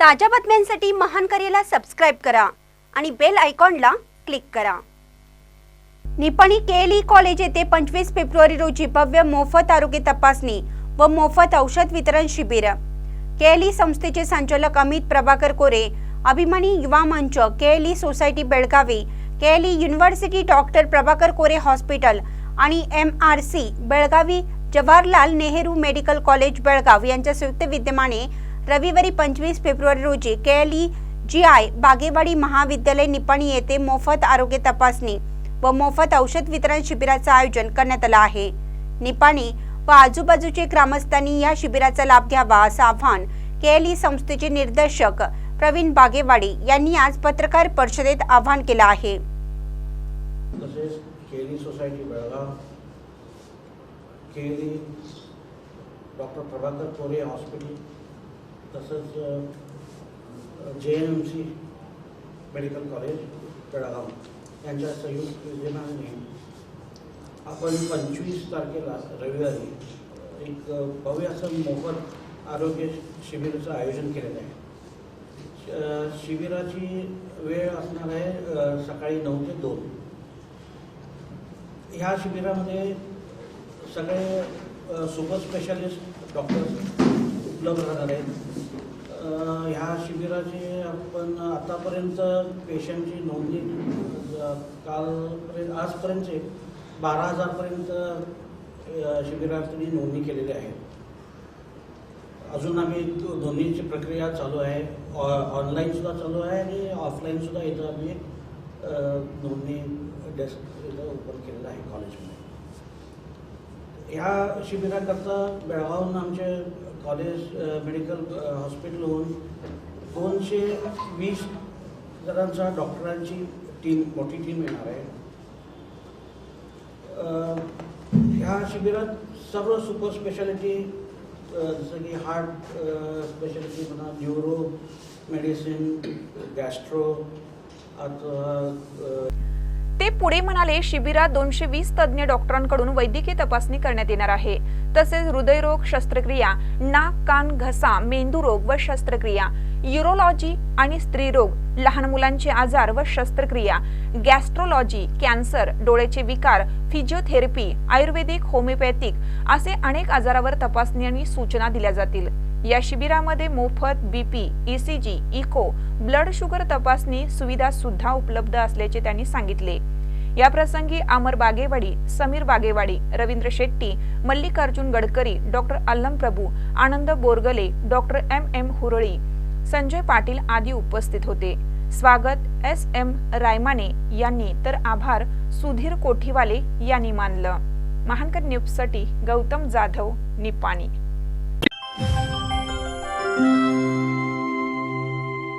ताज्या बातम्यांसाठी महान करेला सबस्क्राईब करा आणि बेल आयकॉनला क्लिक करा. निपाणी केएलई कॉलेज येथे पंचवीस फेब्रुवारी रोजी भव्य मोफत आरोग्य तपासणी व मोफत औषध वितरण शिबिर. केएलई संस्थेचे संचालक अमित प्रभाकर कोरे अभिमानी युवा मंच KLE society Belagavi KLE university doctor Prabhakar Kore hospital आणि M R C Belagavi Jawaharlal Nehru medical college Belgaum यांच्या संयुक्त विद्यमाने रविवारी पंचवीस फेब्रुवारी रोजी केएलई जी आय बागेवाडी महाविद्यालय निपाणी येथे मोफत आरोग्य तपासणी व मोफत औषध वितरण शिबिराचं आयोजन करण्यात आलं आहे. निपाणी व आजूबाजूचे ग्रामस्थांनी या शिबिराचा लाभ घ्यावा असं आव्हान केएलई संस्थेचे निर्देशक प्रवीण बागेवाडी यांनी आज पत्रकार परिषदेत आवाहन केलं आहे. तसेच केली सोसायटी बेळगाव केली डॉक्टर प्रभाकर कोरे हॉस्पिटल तसंच J M C medical college Belgaum यांच्या संयुक्त विद्यमाने आपण पंचवीस तारखेला रविवारी एक भव्य असं मोफत आरोग्य शिबिराचं आयोजन केलेलं आहे. श- शिबिराची वेळ असणार आहे सकाळी नऊ ते दोन. ह्या शिबिरामध्ये सगळे सुपर स्पेशालिस्ट डॉक्टर्स उपलब्ध राहणार आहेत ह्या शिबिराची आपण आतापर्यंत पेशंटची नोंदणी कालपर्यंत आजपर्यंतचे बारा हजारपर्यंत अ, शिबिरातली नोंदणी केलेली आहे. अजून आम्ही दोन्हीची प्रक्रिया चालू आहे. ऑनलाईन सुद्धा चालू आहे आणि ऑफलाईनसुद्धा इथं आम्ही नोंदणी डेस्क इथं ओपन केलेलं आहे कॉलेजमध्ये. ह्या शिबिराकरता बेळगावहून आमचे कॉलेज मेडिकल हॉस्पिटलहून दोनशे वीस जणांचा डॉक्टरांची टीम मोठी टीम येणार आहे. ह्या शिबिरात सर्व सुपर स्पेशालिटी जसं की हार्ट स्पेशालिटी म्हणा न्यूरो मेडिसिन गॅस्ट्रो आता ते पुढे म्हणाले शिबिरात दोनशे वीस तज्ज्ञ डॉक्टरांकडून वैद्यकीय तपासणी करण्यात येणार आहे. तसेच हृदयरोग शस्त्रक्रिया नाक कान घसा मेंदू रोग व शस्त्रक्रिया युरोलॉजी आणि स्त्रीरोग लहान मुलांचे आजार व शस्त्रक्रिया गॅस्ट्रोलॉजी कॅन्सर डोळ्याचे विकार फिजिओथेरपी आयुर्वेदिक होमिओपॅथिक असे अनेक आजारावर तपासणी आणि सूचना दिल्या जातील. या शिबिरामध्ये मोफत BP ECG echo blood sugar तपासणी सुविधा सुद्धा उपलब्ध असल्याचे त्यांनी सांगितले. या प्रसंगी Amar Bagewadi Sameer Bagewadi Ravindra Shetty Mallikarjun Gadkari doctor Allam Prabhu Anand Borgale doctor M M Hurali Sanjay Patil आदी उपस्थित होते. स्वागत एस एम रायमाने यांनी तर आभार सुधीर कोठीवाले यांनी मानलं. महानकर न्यूजसाठी गौतम जाधव निपाणी. Música